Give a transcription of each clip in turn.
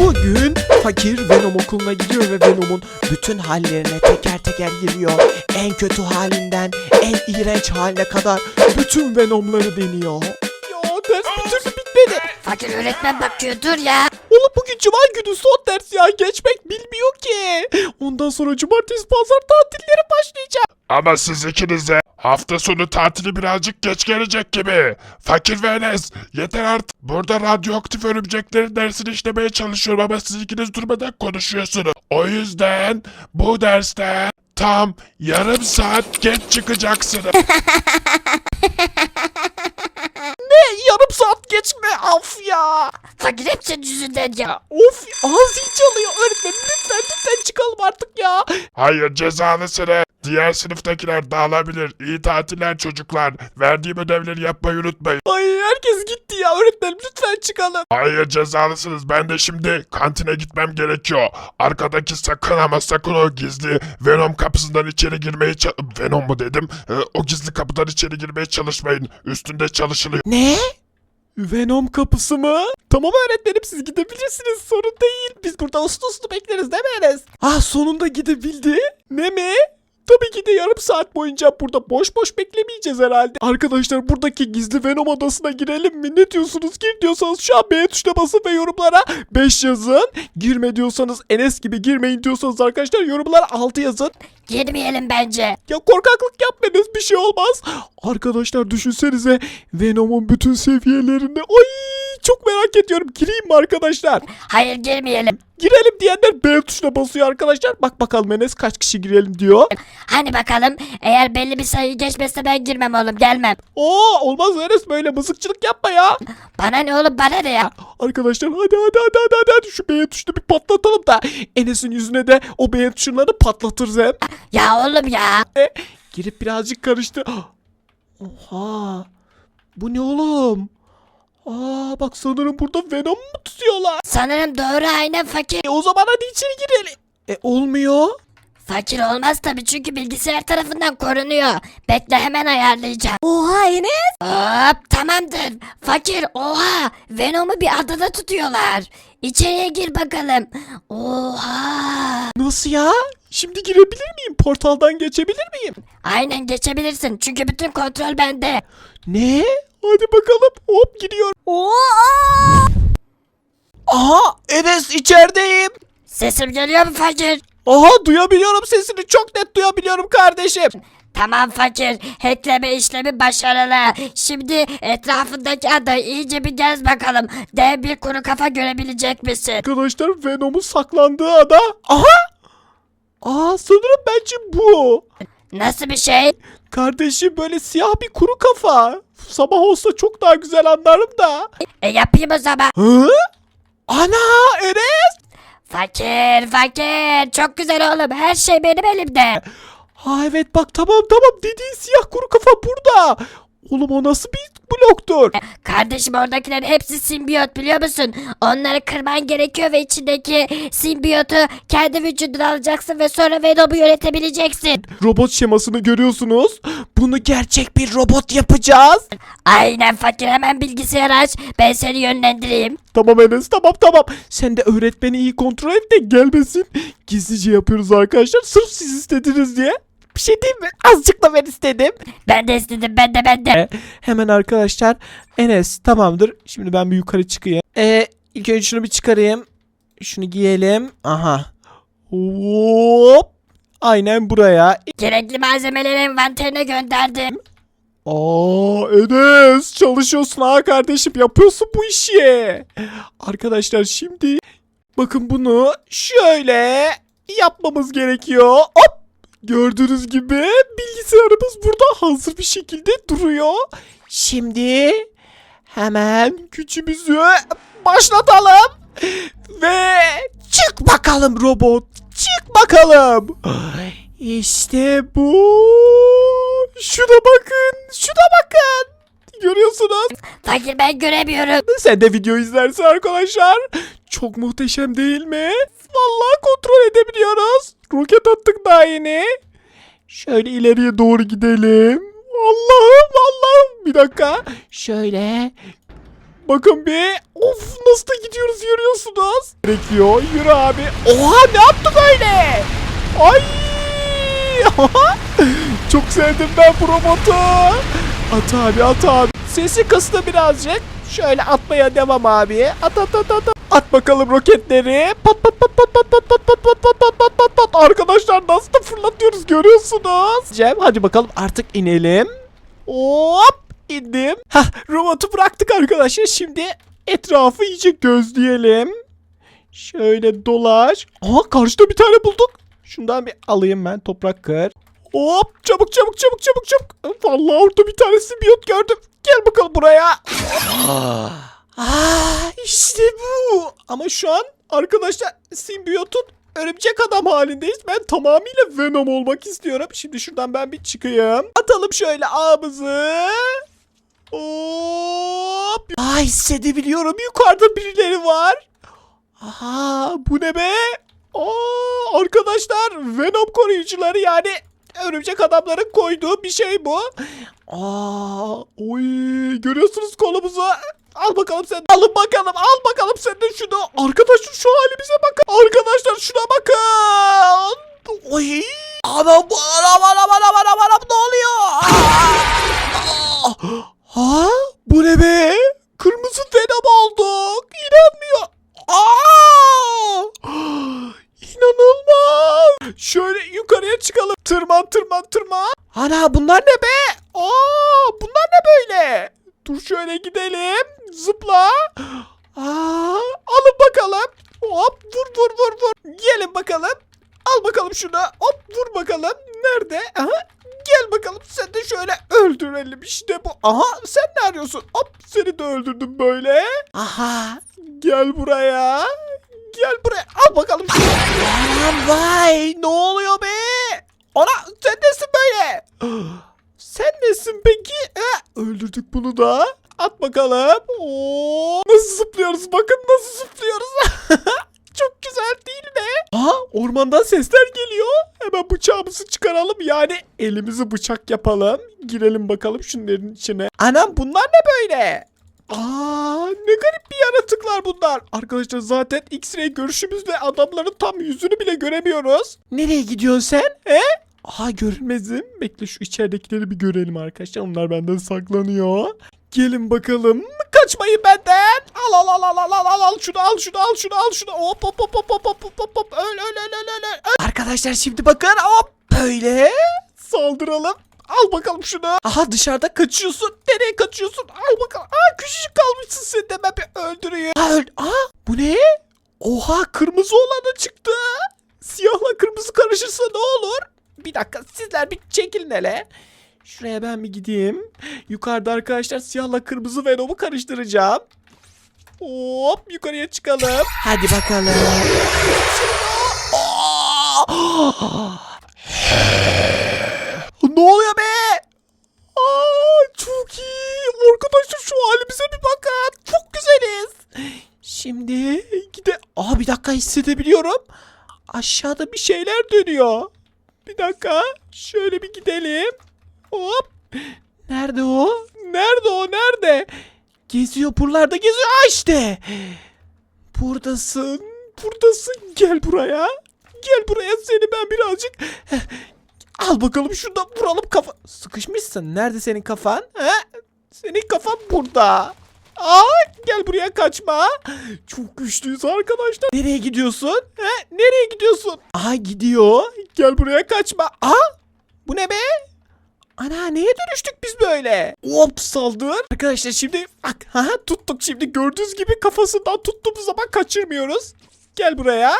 Bugün fakir Venom okuluna gidiyor ve Venom'un bütün hallerine teker teker giriyor. En kötü halinden en iğrenç haline kadar bütün Venom'ları deniyor. Fakir öğretmen bakıyor dur ya. Oğlum bugün cuma günü son ders ya geçmek bilmiyor ki. Ondan sonra cumartesi pazar tatilleri başlayacak. Ama siz ikinize hafta sonu tatili birazcık geç gelecek gibi. Fakir ve Enes yeter artık. Burada radyoaktif örümceklerin dersini işlemeye çalışıyorum ama siz ikiniz durmadan konuşuyorsunuz. O yüzden bu dersten tam yarım saat geç çıkacaksınız. Yarım saat geçme af ya. Fakir hep yüzünden ya. Of ağzı çalıyor öğretmenim lütfen lütfen çıkalım artık ya. Hayır cezalısınız. Diğer sınıftakiler dağılabilir. İyi tatiller çocuklar. Verdiğim ödevleri yapmayı unutmayın. Ay herkes gitti ya öğretmenim lütfen çıkalım. Hayır cezalısınız. Ben de şimdi kantine gitmem gerekiyor. Arkadaki sakın ama sakın o gizli Venom kapısından içeri girmeye ça- Venom mu dedim? Ee, o gizli kapıdan içeri girmeye çalışmayın. Üstünde çalışılıyor. Ne? Venom kapısı mı? Tamam öğretmenim siz gidebilirsiniz sorun değil. Biz burada uslu uslu bekleriz değil? Ah sonunda gidebildi. Ne mi? Tabii ki de yarım saat boyunca burada boş boş beklemeyeceğiz herhalde. Arkadaşlar buradaki gizli Venom adasına girelim mi? Ne diyorsunuz? Gir diyorsanız şu an B tuşuna basın ve yorumlara 5 yazın. Girme diyorsanız Enes gibi girmeyin diyorsanız arkadaşlar yorumlara 6 yazın. Girmeyelim bence. Ya korkaklık yapmayınız bir şey olmaz. Arkadaşlar düşünsenize Venom'un bütün seviyelerini. Ay çok merak ediyorum. Gireyim mi arkadaşlar? Hayır girmeyelim. Girelim diyenler B tuşuna basıyor arkadaşlar. Bak bakalım Enes kaç kişi girelim diyor. Hani bakalım eğer belli bir sayı geçmezse ben girmem oğlum gelmem. Oo olmaz Enes böyle mızıkçılık yapma ya. Bana ne oğlum bana ne ya. Arkadaşlar hadi hadi hadi hadi hadi, hadi. şu B tuşunu bir patlatalım da Enes'in yüzüne de o B tuşlarını patlatırız hem. Ya oğlum ya. Girip birazcık karıştı. Oha. Bu ne oğlum? Aa bak sanırım burada Venom mu tutuyorlar? Sanırım doğru aynen fakir. E o zaman hadi içeri girelim. E olmuyor. Fakir olmaz tabii çünkü bilgisayar tarafından korunuyor. Bekle hemen ayarlayacağım. Oha Enes. Hop tamamdır. Fakir oha Venom'u bir adada tutuyorlar. İçeriye gir bakalım. Oha. Nasıl ya? Şimdi girebilir miyim? Portaldan geçebilir miyim? Aynen geçebilirsin çünkü bütün kontrol bende. Ne? Hadi bakalım. Hop gidiyorum. Oha. Aha Enes içerideyim. Sesim geliyor mu fakir? Aha duyabiliyorum sesini. Çok net duyabiliyorum kardeşim. Tamam fakir. Hackleme işlemi başarılı. Şimdi etrafındaki adayı iyice bir gez bakalım. Dev bir kuru kafa görebilecek misin? Arkadaşlar Venom'un saklandığı ada. Aha. Aa sanırım bence bu. Nasıl bir şey? Kardeşim böyle siyah bir kuru kafa. Sabah olsa çok daha güzel anlarım da. E yapayım o zaman. Hı? Ana Enes. Fakir fakir. Çok güzel oğlum. Her şey benim elimde. Ha evet bak tamam tamam dediğin siyah kuru kafa burada. Oğlum o nasıl bir bloktur? Kardeşim oradakilerin hepsi simbiyot biliyor musun? Onları kırman gerekiyor ve içindeki simbiyotu kendi vücuduna alacaksın ve sonra Venom'u yönetebileceksin. Robot şemasını görüyorsunuz. Bunu gerçek bir robot yapacağız. Aynen fakir hemen bilgisayarı aç. Ben seni yönlendireyim. Tamam Enes tamam tamam. Sen de öğretmeni iyi kontrol et de gelmesin. Gizlice yapıyoruz arkadaşlar. Sırf siz istediniz diye. Bir şey diyeyim mi? Azıcık da ben istedim. Ben de istedim ben de ben de. Hemen arkadaşlar. Enes tamamdır. Şimdi ben bir yukarı çıkayım. Ee, ilk önce şunu bir çıkarayım. Şunu giyelim. Aha. Hop. Aynen buraya. Gerekli malzemeleri envanterine gönderdim. Aa Enes çalışıyorsun ha kardeşim yapıyorsun bu işi. Arkadaşlar şimdi bakın bunu şöyle yapmamız gerekiyor. Hop gördüğünüz gibi bilgisayarımız burada hazır bir şekilde duruyor. Şimdi hemen gücümüzü başlatalım ve çık bakalım robot çık bakalım. İşte bu. Şuna bakın. Şuna bakın. Görüyorsunuz. Fakir ben göremiyorum. Sen de video izlersin arkadaşlar. Çok muhteşem değil mi? Vallahi kontrol edebiliyoruz. Roket attık daha yeni. Şöyle ileriye doğru gidelim. Allah'ım Allah'ım. Bir dakika. Şöyle. Bakın bir. Of nasıl da gidiyoruz görüyorsunuz. Bekliyor. Yürü abi. Oha ne yaptı böyle? Ay. Çok sevdim ben bu robotu. At abi at abi. Sesi kıstı birazcık. Şöyle atmaya devam abi. At at at at. at. At bakalım roketleri. Pat pat pat pat pat pat pat pat pat pat pat pat. Arkadaşlar nasıl da fırlatıyoruz görüyorsunuz. Cem hadi bakalım artık inelim. Hop indim. Hah robotu bıraktık arkadaşlar. Şimdi etrafı iyice gözleyelim. Şöyle dolaş. Aha karşıda bir tane bulduk. Şundan bir alayım ben toprak kır. Hop çabuk çabuk çabuk çabuk çabuk. Vallahi orada bir tane simbiyot gördüm. Gel bakalım buraya. Ah, işte bu. Ama şu an arkadaşlar simbiyotun örümcek adam halindeyiz. Ben tamamıyla Venom olmak istiyorum. Şimdi şuradan ben bir çıkayım. Atalım şöyle ağımızı. Hop. Aa hissedebiliyorum. Yukarıda birileri var. Aha bu ne be? Aa arkadaşlar Venom koruyucuları yani örümcek adamların koyduğu bir şey bu. Aa oy görüyorsunuz kolumuzu. Al bakalım sen. Alın bakalım. Al bakalım sen de şunu. Arkadaşlar şu halimize bakın. Arkadaşlar şuna bakın. Oy. Anam anam anam anam anam anam ne oluyor? Aa! Ha? Bu ne be? Kırmızı Venom olduk. İnanmıyor. Aa! İnanılmaz. Şöyle yukarıya çıkalım. Tırman tırman tırman. Ana bunlar ne be? Aa, bunlar ne böyle? Dur şöyle gidelim. Zıpla. Aa, alın bakalım. Hop vur vur vur vur. Gelin bakalım. Al bakalım şunu. Hop vur bakalım. Nerede? Aha. Gel bakalım sen de şöyle öldürelim işte bu. Aha sen ne arıyorsun? Hop seni de öldürdüm böyle. Aha gel buraya. Gel buraya. Al bakalım şunu. Vay ne oluyor be? Ana sen nesin böyle? Sen nesin peki? Ha, öldürdük bunu da. At bakalım. Oo, nasıl zıplıyoruz? Bakın nasıl zıplıyoruz. Çok güzel değil mi? Aha ormandan sesler geliyor. Hemen bıçağımızı çıkaralım. Yani elimizi bıçak yapalım. Girelim bakalım şunların içine. Anam bunlar ne böyle? Aa ne garip bir yaratıklar bunlar. Arkadaşlar zaten X-ray görüşümüzle adamların tam yüzünü bile göremiyoruz. Nereye gidiyorsun sen? He? Aha görünmezim. Bekle şu içeridekileri bir görelim arkadaşlar. Onlar benden saklanıyor. Gelin bakalım. Kaçmayın benden. Al al al al al al al al şunu al şunu al şunu al şunu. Hop hop hop hop hop hop hop hop. Öl öl öl öl öl. öl. Arkadaşlar şimdi bakın hop böyle saldıralım. Al bakalım şunu. Aha dışarıda kaçıyorsun. Nereye kaçıyorsun? Al bakalım. Aa küçücük kalmışsın sen de ben bir öldüreyim. Aa, öl Aa bu ne? Oha kırmızı olanı çıktı. Siyahla kırmızı karışırsa ne olur? Bir dakika sizler bir çekilin hele. Şuraya ben bir gideyim. Yukarıda arkadaşlar siyahla kırmızı Venom'u karıştıracağım. Hop yukarıya çıkalım. Hadi bakalım. ne oluyor be? Aa, çok iyi. Arkadaşlar şu halimize bir bakın. Çok güzeliz. Şimdi gide... Aa bir dakika hissedebiliyorum. Aşağıda bir şeyler dönüyor. Bir dakika. Şöyle bir gidelim. Hop. Nerede o? Nerede o? Nerede? Geziyor buralarda geziyor. Aa işte. Buradasın. Buradasın. Gel buraya. Gel buraya seni ben birazcık... Heh. Al bakalım şurada vuralım kafa. Sıkışmışsın. Nerede senin kafan? He? Senin kafan burada. Aa, gel buraya kaçma. Çok güçlüyüz arkadaşlar. Nereye gidiyorsun? He? Nereye gidiyorsun? Aha gidiyor. Gel buraya kaçma. Aa, bu ne be? Ana neye dönüştük biz böyle? Hop saldır. Arkadaşlar şimdi bak ha tuttuk şimdi gördüğünüz gibi kafasından tuttuğumuz zaman kaçırmıyoruz. Gel buraya.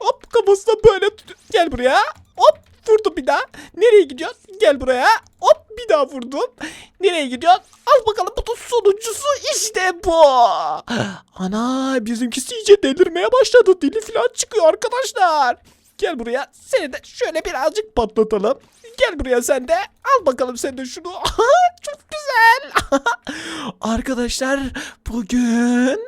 Hop kafasına böyle. Gel buraya. Hop vurdum bir daha. Nereye gidiyorsun? Gel buraya. Hop bir daha vurdum. Nereye gidiyorsun? Al bakalım bunun sonuncusu işte bu. Ana bizimkisi iyice delirmeye başladı. Dili falan çıkıyor arkadaşlar. Gel buraya. Seni de şöyle birazcık patlatalım. Gel buraya sen de. Al bakalım sen de şunu. Çok güzel. Arkadaşlar bugün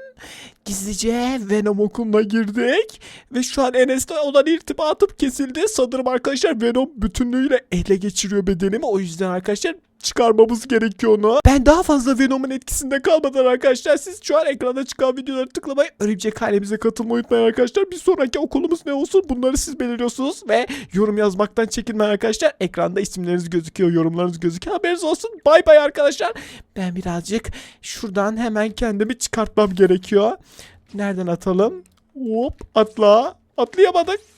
gizlice Venom okuluna girdik. Ve şu an Enes'le olan irtibatım kesildi. Sanırım arkadaşlar Venom bütünlüğüyle ele geçiriyor bedenimi. O yüzden arkadaşlar çıkarmamız gerekiyor onu. Ben daha fazla Venom'un etkisinde kalmadan arkadaşlar siz şu an ekranda çıkan videoları tıklamayı, örümcek halimize katılmayı unutmayın arkadaşlar. Bir sonraki okulumuz ne olsun bunları siz belirliyorsunuz ve yorum yazmaktan çekinmeyin arkadaşlar. Ekranda isimleriniz gözüküyor, yorumlarınız gözüküyor. Haberiniz olsun. Bay bay arkadaşlar. Ben birazcık şuradan hemen kendimi çıkartmam gerekiyor. Nereden atalım? Hop atla. Atlayamadık.